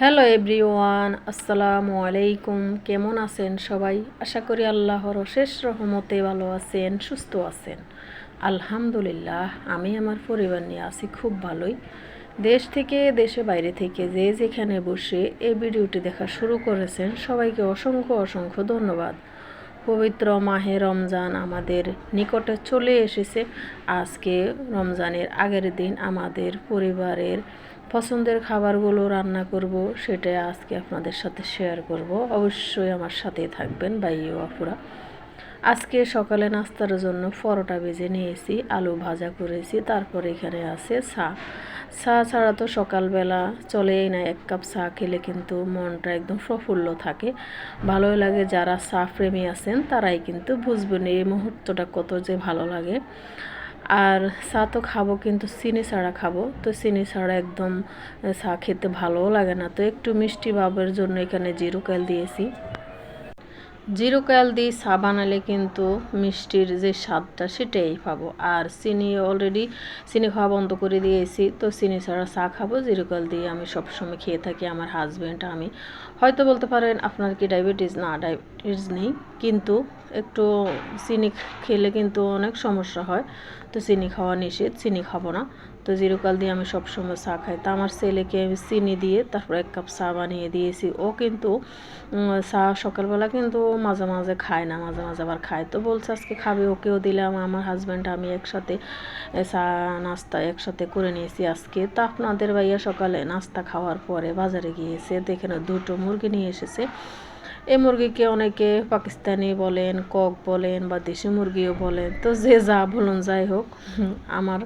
Hello everyone, আসসালামু আলাইকুম। কেমন আছেন সবাই? আশা করি আল্লাহর অশেষ রহমতে ভালো আছেন, সুস্থ আছেন। আলহামদুলিল্লাহ, আমি আমার পরিবার নিয়ে আছি খুব ভালোই। দেশ থেকে, দেশে বাইরে থেকে যে যেখানে বসে এই ভিডিওটি দেখা শুরু করেছেন, সবাইকে অসংখ্য অসংখ্য ধন্যবাদ। পবিত্র মাহে রমজান আমাদের নিকটে চলে এসেছে। আজকে রমজানের আগের দিন আমাদের পরিবারের পছন্দের খাবারগুলো রান্না করব সেটা আজকে আপনাদের সাথে শেয়ার করব। অবশ্যই আমার সাথেই থাকবেন বাইও আপুরা। আজকে সকালে নাস্তার জন্য পরোটা ভেজে নিয়েছি, আলু ভাজা করেছি, তারপর এখানে আছে চা। চা ছাড়া তো সকালবেলা চলেই না, এক কাপ চা খেলে কিন্তু মনটা একদম প্রফুল্ল থাকে। ভালোই লাগে যারা চা প্রেমী আছেন, তারাই কিন্তু বুঝবেন এই মুহূর্তটা কত যে ভালো লাগে। আর চা তো খাব, কিন্তু চিনি ছাড়া খাব। তো চিনি ছাড়া একদম চা খেতে ভালোও লাগে না। তো একটু মিষ্টি ভাবের জন্য এখানে জিরো কাল দিয়েছি। জিরো কাল দিয়ে চা বানালে কিন্তু মিষ্টির যে স্বাদটা সেটাই পাবো। আর চিনি অলরেডি চিনি খাওয়া বন্ধ করে দিয়েছি। তো চিনি ছাড়া চা খাব, জিরো কাল দিয়ে আমি সবসময় খেয়ে থাকি আমার হাজব্যান্ড আমি। হয়তো বলতে পারেন আপনার কি ডায়াবেটিস না ডায়াবেটিস নেই। কিন্তু একটু চিনি খেলে কিন্তু অনেক সমস্যা হয়। তো চিনি খাওয়া নিষেধ, চিনি খাব না। তো জিরোকাল দিয়ে আমি সবসময় চা খাই। তা আমার ছেলেকে আমি চিনি দিয়ে তারপর এক কাপ চা বানিয়ে দিয়েছি। ও কিন্তু চা সকালবেলা কিন্তু মাঝে মাঝে খায় না, মাঝে মাঝে আবার খায়। তো বলছে আজকে খাবে, ওকেও দিলাম। আমার হাজব্যান্ড আমি একসাথে চা নাস্তা একসাথে করে নিয়েছি আজকে। তা আপনাদের ভাইয়া সকালে নাস্তা খাওয়ার পরে বাজারে গিয়েছে। দেখে না দুটো মুরগি নিয়ে এসেছে। এই মুরগিকে অনেকে পাকিস্তানি বলেন, কক বলেন বা দেশি মুরগিও বলেন, তো যে যা বলুন যাই হোক, আমার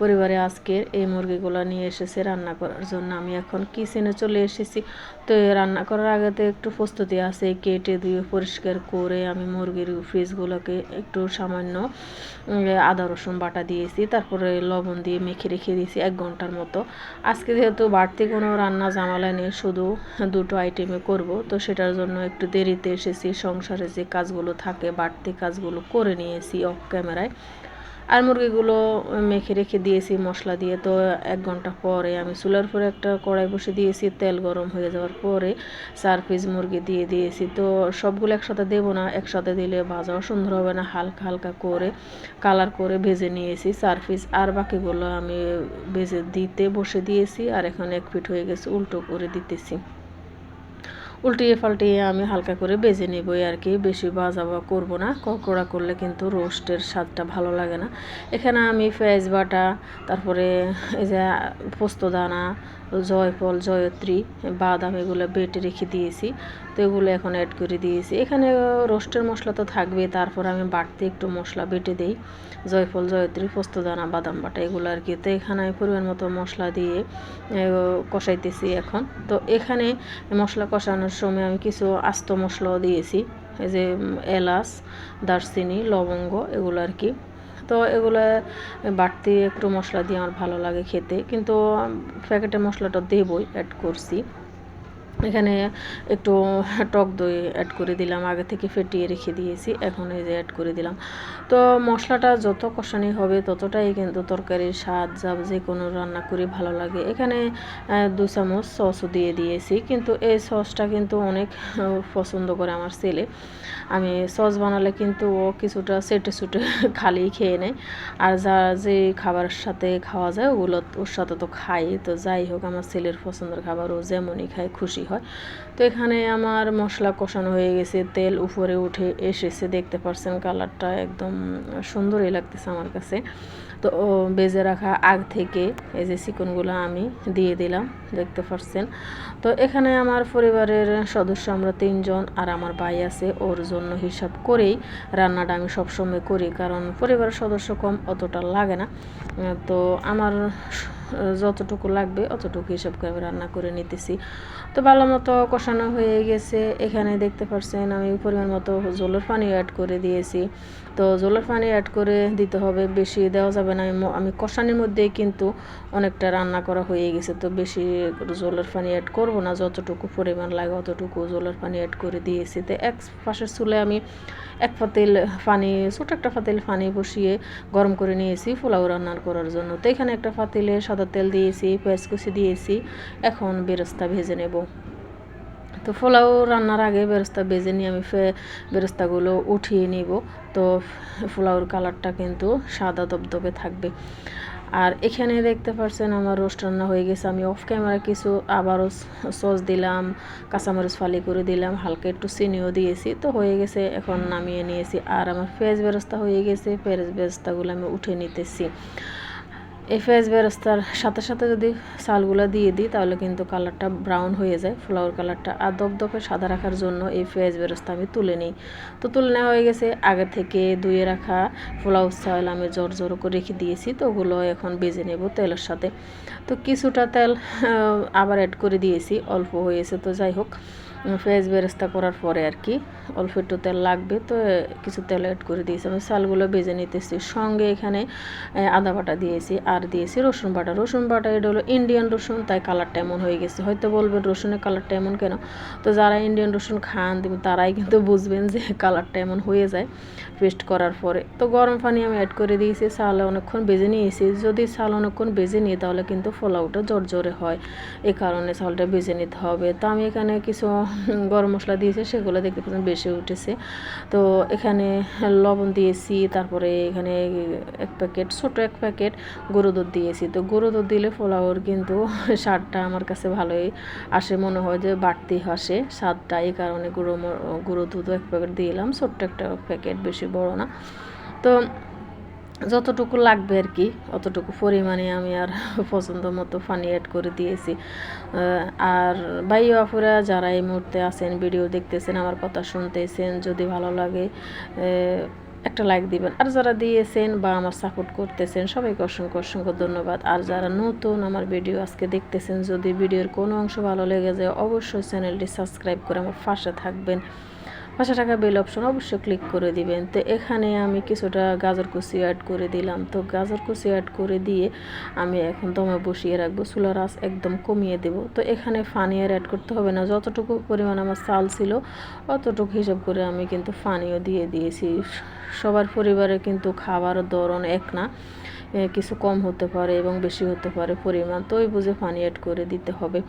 পরিবারে আজকের এই মুরগিগুলো নিয়ে এসেছে রান্না করার জন্য। আমি এখন কিচেনে চলে এসেছি। তো রান্না করার আগে তো একটু প্রস্তুতি আছে, কেটে দিয়ে পরিষ্কার করে আমি মুরগির ফ্রিজগুলোকে একটু সামান্য আদা, রসুন বাটা দিয়েছি, তারপরে লবণ দিয়ে মেখে রেখে দিয়েছি এক ঘণ্টার মতো। আজকে যেহেতু বাড়তি কোনো রান্না জামালা নেই, শুধু দুটো আইটেমে করব, তো সেটার জন্য একটু দেরিতে এসেছি, সংসারে যে কাজগুলো থাকে, বাড়তি কাজগুলো করে নিয়েছি অফ ক্যামেরায় আর মুরগিগুলো মেখে রেখে দিয়েছি, মশলা দিয়ে। তো এক ঘণ্টা পরে আমি চুলার পরে একটা কড়াই বসে দিয়েছি, তেল গরম হয়ে যাওয়ার পরে চার পিস মুরগি দিয়ে দিয়েছি। তো সবগুলো একসাথে দেবো না, একসাথে দিলে ভাজাও সুন্দর হবে না, হালকা হালকা করে কালার করে ভেজে নিয়েছি চার পিস আর বাকিগুলো আমি ভেজে দিতে বসে দিয়েছি, আর এখন এক ফিট হয়ে গেছে, উল্টো করে দিতেছি। উল্টিয়ে পাল্টিয়ে আমি হালকা করে বেজে নেবই আর কি, বেশি ভাজা বা করব না। কড়া করলে কিন্তু রোস্টের স্বাদটা ভালো লাগে না। এখানে আমি পেঁয়াজ বাটা, তারপরে এই যে পোস্তদানা জয়ফল, জয়ত্রী, বাদাম এগুলো বেটে রেখে দিয়েছি। তো এগুলো এখন অ্যাড করে দিয়েছি। এখানে রোস্টের মশলা তো থাকবে তারপর আমি বাড়তি একটু মশলা বেটে দিই। জয়ফল, জয়ত্রী পোস্তদানা বাদাম বাটা এগুলো আর কি। তো এখানে আমি পরিমাণ মতো মশলা দিয়ে কষাইতেছি এখন। তো এখানে মশলা কষানোর সময় আমি কিছু আস্ত মশলাও দিয়েছি। এই যে এলাচ, দারচিনি, লবঙ্গ, এগুলো আর কি। তো এগুলো বাড়তি একটু মশলা দিয়ে আমার ভালো লাগে খেতে। কিন্তু প্যাকেটে মশলাটা দেবই অ্যাড করছি। এখানে একটু টক দই অ্যাড করে দিলাম, আগে থেকে ফেটিয়ে রেখে দিয়েছি, এখন এই যে অ্যাড করে দিলাম। তো মশলাটা যত কষানি হবে ততটাই কিন্তু তরকারির স্বাদ, যা যে কোনো রান্না করে ভালো লাগে। এখানে দু চামচ সসও দিয়ে দিয়েছি, কিন্তু এই সসটা কিন্তু অনেক পছন্দ করে আমার ছেলে। আমি সস বানালে কিন্তু ও কিছুটা সেটে সুটে খালি খেয়ে নেয়। আর যা যে খাবারের সাথে খাওয়া যায় ওগুলো ওর সাথে তো খাই তো যাই হোক, আমার ছেলের পছন্দের খাবার ও যেমনই খায়, খুশি হয়। তো এখানে আমার মশলা কষানো হয়ে গেছে, তেল উপরে উঠে এসেছে, দেখতে পাচ্ছেন কালারটা একদম সুন্দরই লাগতেছে আমার কাছে। তো বেজে রাখা আগ থেকে এই যে চিকনগুলো আমি দিয়ে দিলাম, দেখতে পাচ্ছেন তো এখানে আমার পরিবারের সদস্য আমরা তিনজন আর আমার ভাই আছে, ওর জন্য হিসাব করেই রান্নাটা আমি সবসময় করি, কারণ পরিবারের সদস্য কম অতটা লাগে না। তো আমার যতটুকু লাগবে অতটুকু হিসাব করে রান্না করে নিতেছি। তো ভালো মতো কষানো হয়ে গেছে। এখানে দেখতে পাচ্ছেন আমি পরিমাণ মতো জলের পানি অ্যাড করে দিয়েছি। তো জলের পানি অ্যাড করে দিতে হবে, বেশি দেওয়া যাবে না। আমি আমি কষানির মধ্যেই কিন্তু অনেকটা রান্না করা হয়ে গেছে। তো বেশি জলের পানি অ্যাড করব না, যতটুকু পরিমাণ লাগে অতটুকু জলের পানি অ্যাড করে দিয়েছি। তো এক পাশের চুলে আমি এক পাতিল পানি, ছোটো একটা পাতিল পানি বসিয়ে গরম করে নিয়েছি পোলাও রান্নার করার জন্য। তো এখানে একটা পাতিলে সাদা সাদা তেল দিয়েছি, পেঁয়াজ কুচি দিয়েছি, এখন বেরেস্তা ভেজে নেব। তো পোলাও রান্নার আগে বেরেস্তা বেজে নিয়ে আমি বেরেস্তাগুলো উঠিয়ে নিব। তো পোলাওর কালারটা কিন্তু সাদা দবদবে থাকবে। আর এখানে দেখতে পাচ্ছেন আমার রোস্ট রান্না হয়ে গেছে। আমি অফ ক্যামেরা কিছু আবারও সস দিলাম, কাঁচামরিচ ফালি করে দিলাম, হালকা একটু চিনিও দিয়েছি। তো হয়ে গেছে, এখন নামিয়ে নিয়েছি। আর আমার পেঁয়াজ বেরস্তা হয়ে গেছে, পেঁয়াজ বেরস্তাগুলো আমি উঠে নিতেছি। এই ফেস বেরস্তার সাথে সাথে যদি চালগুলো দিয়ে দিই, তাহলে কিন্তু কালারটা ব্রাউন হয়ে যায় ফ্লাওয়ার কালারটা। আর দপদপে সাদা রাখার জন্য এই ফেস বেরস্তা আমি তুলে নিই। তো তুলে নেওয়া হয়ে গেছে, আগে থেকে ধুয়ে রাখা ফ্লাউ চাল আমি জোর জোর করে রেখে দিয়েছি, তো ওগুলো এখন বেজে নেব তেলের সাথে। তো কিছুটা তেল আবার অ্যাড করে দিয়েছি, অল্প হয়েছে তো যাই হোক। ফেস বেরেস্তা করার পরে আর কি, অল্প একটু তেল লাগবে তো কিছু তেল অ্যাড করে দিয়েছি। আমি চালগুলো বেজে নিতেছি। সঙ্গে এখানে আদা বাটা দিয়েছি, আর দিয়েছি রসুন বাটা। রসুন বাটা এটা হলো ইন্ডিয়ান রসুন, তাই কালারটা এমন হয়ে গেছে। হয়তো বলবেন রসুনের কালারটা এমন কেন? তো যারা ইন্ডিয়ান রসুন খান তারাই কিন্তু বুঝবেন যে কালারটা এমন হয়ে যায় পেস্ট করার পরে। তো গরম পানি আমি অ্যাড করে দিয়েছি, চাল অনেকক্ষণ বেজে নিয়েছি। যদি চাল অনেকক্ষণ বেজে নিই, তাহলে কিন্তু ফোলাওটা জোরে হয়। এ কারণে চালটা বেজে নিতে হবে। তো আমি এখানে কিছু গরম মশলা দিয়েছে, সেগুলো দেখতে পাচ্ছেন বেশি উঠেছে। তো এখানে লবণ দিয়েছি, তারপরে এখানে এক প্যাকেট, ছোট এক প্যাকেট গরু দুধ দিয়েছি। তো গরু দুধ দিলে ফোলাওর কিন্তু স্বাদটা আমার কাছে ভালোই আসে, মনে হয় যে বাড়তি আসে স্বাদটা। এই কারণে গুঁড়ো গুঁড়ো দুধও এক প্যাকেট দিলাম, ছোট্ট একটা প্যাকেট, বেশি বড় না। তো যতটুকু লাগবে আর কি, অতটুকু পরিমাণে আমি আর পছন্দ মতো পানি অ্যাড করে দিয়েছি। আর ভাই আপুরা যারা এই মুহূর্তে আছেন ভিডিও দেখতেছেন, আমার কথা শুনতেছেন, যদি ভালো লাগে একটা লাইক দিবেন। আর যারা দিয়েছেন বা আমার সাপোর্ট করতেছেন, সবাইকে অসংখ্য অসংখ্য ধন্যবাদ। আর যারা নতুন আমার ভিডিও আজকে দেখতেছেন, যদি ভিডিওর কোনো অংশ ভালো লেগে যায়, অবশ্যই চ্যানেলটি সাবস্ক্রাইব করে আমার পাশে থাকবেন। পাঁচশো টাকা বেল অপশন অবশ্যই ক্লিক করে দিবেন। তো এখানে আমি কিছুটা গাজর কুচি অ্যাড করে দিলাম। তো গাজর কুচি অ্যাড করে দিয়ে আমি এখন দমে বসিয়ে রাখব। চুলার আঁচ একদম কমিয়ে দেব। তো এখানে ফানি আর অ্যাড করতে হবে না। যতটুকু পরিমাণ আমার চাল ছিল, অতটুকু হিসাব করে আমি কিন্তু ফানিও দিয়ে দিয়েছি। সবার পরিবারে কিন্তু খাবার ধরন এক না। কিছু কম হতে পারে এবং বেশি হতে পারে পরিমাণ। তো ওই বুঝে পানি অ্যাড করে দিতে হবে।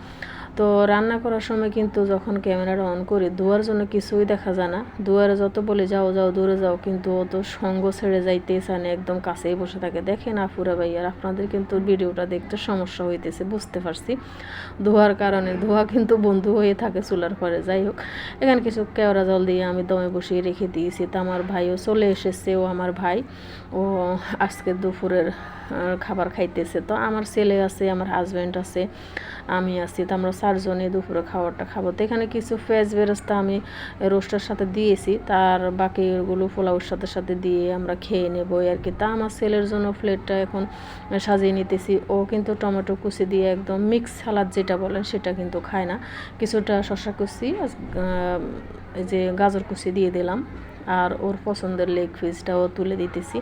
তো রান্না করার সময় কিন্তু যখন ক্যামেরাটা অন করি, দুয়ার জন্য কিছুই দেখা যায় না। দুয়ারে যত বলে, যাও যাও, দূরে যাও, কিন্তু অত সঙ্গ ছেড়ে যাইতে চায় একদম কাছেই বসে থাকে। দেখেন আফুরা ভাইয়ার আপনাদের কিন্তু ভিডিওটা দেখতে সমস্যা হইতেছে, বুঝতে পারছি। ধোয়ার কারণে, ধোয়া কিন্তু বন্ধু হয়ে থাকে চুলার পরে, যাই হোক। এখানে কিছু কেওড়া জল দিয়ে আমি দমে বসিয়ে রেখে দিয়েছি। তো আমার ভাইও চলে এসেছে, ও আমার ভাই। ও আজকে দুপুরের খাবার খাইতেছে। তো আমার ছেলে আছে, আমার হাজব্যান্ড আছে, আমি আছি। তো আমরা চারজনে দুপুরে খাবারটা খাব। তো এখানে কিছু ফেজ বেরস্তা আমি রোস্টার সাথে দিয়েছি। তার বাকিগুলো পোলাওর সাথে সাথে দিয়ে আমরা খেয়ে নেব আর কি তা আমার ছেলের জন্য প্লেটটা এখন সাজিয়ে নিতেছি। ও কিন্তু টমেটো কুচি দিয়ে একদম মিক্স সালাদ যেটা বলেন সেটা কিন্তু খায় না। কিছুটা শশা কুচি এই যে গাজর কুচি দিয়ে দিলাম। আর ওর পছন্দের লেগ পিসটাও তুলে দিতেছি।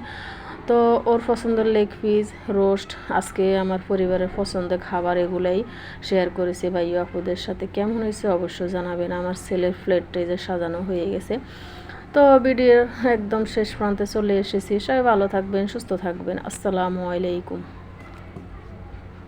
তো ওর পছন্দের লেগ পিস, রোস্ট, আজকে আমার পরিবারের পছন্দের খাবার এগুলাই শেয়ার করেছি ভাই আপুদের সাথে। কেমন হয়েছে অবশ্যই জানাবেন, আমার ছেলের প্লেটটা যে সাজানো হয়ে গেছে। তো ভিডিওর একদম শেষ প্রান্তে চলে এসেছি। সবাই ভালো থাকবেন, সুস্থ থাকবেন। আসসালামু আলাইকুম।